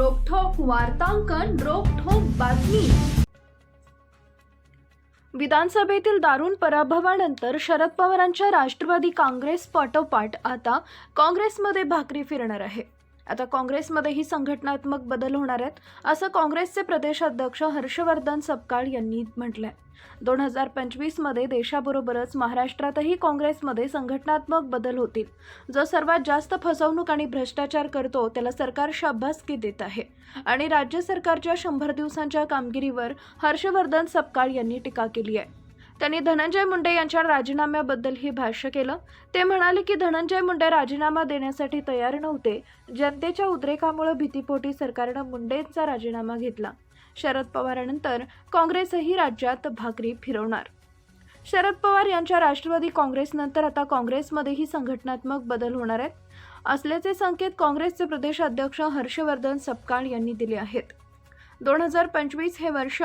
वार्तांकन रोखोक बातमी. विधानसभेतील दारुण पराभवानंतर शरद पवारांच्या राष्ट्रवादी काँग्रेस पाठोपाठ आता काँग्रेसमध्ये भाकरी फिरणार आहे. आता काँग्रेसमध्येही संघटनात्मक बदल होणार आहेत असं काँग्रेसचे प्रदेशाध्यक्ष हर्षवर्धन सपकाळ यांनी म्हटलंय. दोन हजार पंचवीसमध्ये देशाबरोबरच महाराष्ट्रातही काँग्रेसमध्ये संघटनात्मक बदल होतील. जो सर्वात जास्त फसवणूक आणि भ्रष्टाचार करतो त्याला सरकार शाबासकी देत आहे. आणि राज्य सरकारच्या शंभर दिवसांच्या कामगिरीवर हर्षवर्धन सपकाळ यांनी टीका केली आहे. त्यांनी धनंजय मुंडे यांच्या राजीनाम्याबद्दलही भाष्य केलं. ते म्हणाले की धनंजय मुंडे राजीनामा देण्यासाठी तयार नव्हते. जनतेच्या उद्रेकामुळे भीतीपोटी सरकारनं मुंडेंचा राजीनामा घेतला. शरद पवारानंतर काँग्रेसही राज्यात भाकरी फिरवणार. शरद पवार यांच्या राष्ट्रवादी काँग्रेसनंतर आता काँग्रेसमध्येही संघटनात्मक बदल होणार आहेत. असल्याचे संकेत काँग्रेसचे प्रदेश अध्यक्ष हर्षवर्धन सपकाळ यांनी दिले आहेत. दोन हजार पंचवीस हे वर्ष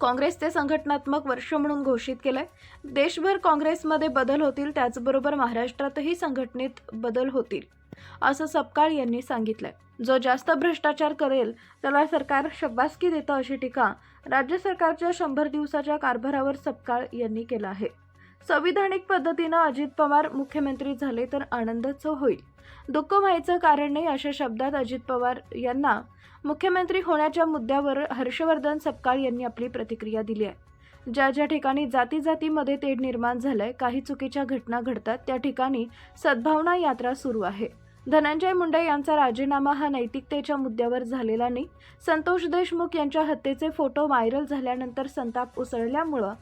काँग्रेसचे संघटनात्मक वर्ष म्हणून घोषित केलंय. देशभर काँग्रेसमध्ये बदल होतील त्याचबरोबर महाराष्ट्रातही संघटनेत बदल होतील असं सपकाळ यांनी सांगितलंय. जो जास्त भ्रष्टाचार करेल त्याला सरकार शब्बासकी देतं अशी टीका राज्य सरकारच्या शंभर दिवसाच्या कारभारावर सपकाळ यांनी केला आहे. संविधानिक पद्धतीनं अजित पवार मुख्यमंत्री झाले तर आनंदच होईल. दुःख व्हायचं कारण नाही अशा शब्दात अजित पवार यांना मुख्यमंत्री होण्याच्या मुद्द्यावर हर्षवर्धन सपकाळ यांनी आपली प्रतिक्रिया दिली आहे. ज्या ज्या ठिकाणी जाती जातीमध्ये तेढ निर्माण झालंय काही चुकीच्या घटना घडतात त्या ठिकाणी सद्भावना यात्रा सुरू आहे. धनंजय मुंडे यांचा राजीनामा हा नैतिकतेच्या मुद्द्यावर झालेला नाही. संतोष देशमुख यांच्या हत्येचे फोटो व्हायरल झाल्यानंतर संताप उसळल्यामुळं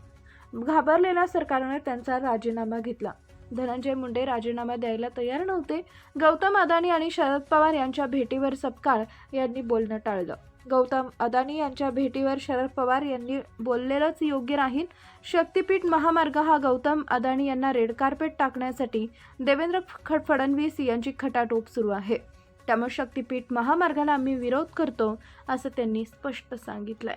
घाबरलेल्या सरकारने त्यांचा राजीनामा घेतला. धनंजय मुंडे राजीनामा द्यायला तयार नव्हते. गौतम अदानी आणि शरद पवार यांच्या भेटीवर सपकाळ यांनी बोलणं टाळलं. गौतम अदानी यांच्या भेटीवर शरद पवार यांनी बोललेलंच योग्य राहील. शक्तीपीठ महामार्ग हा गौतम अदानी यांना रेड कार्पेट टाकण्यासाठी देवेंद्र फडणवीस यांची खटाटोप सुरू आहे. त्यामुळे शक्तीपीठ महामार्गाला आम्ही विरोध करतो असं त्यांनी स्पष्ट सांगितलंय.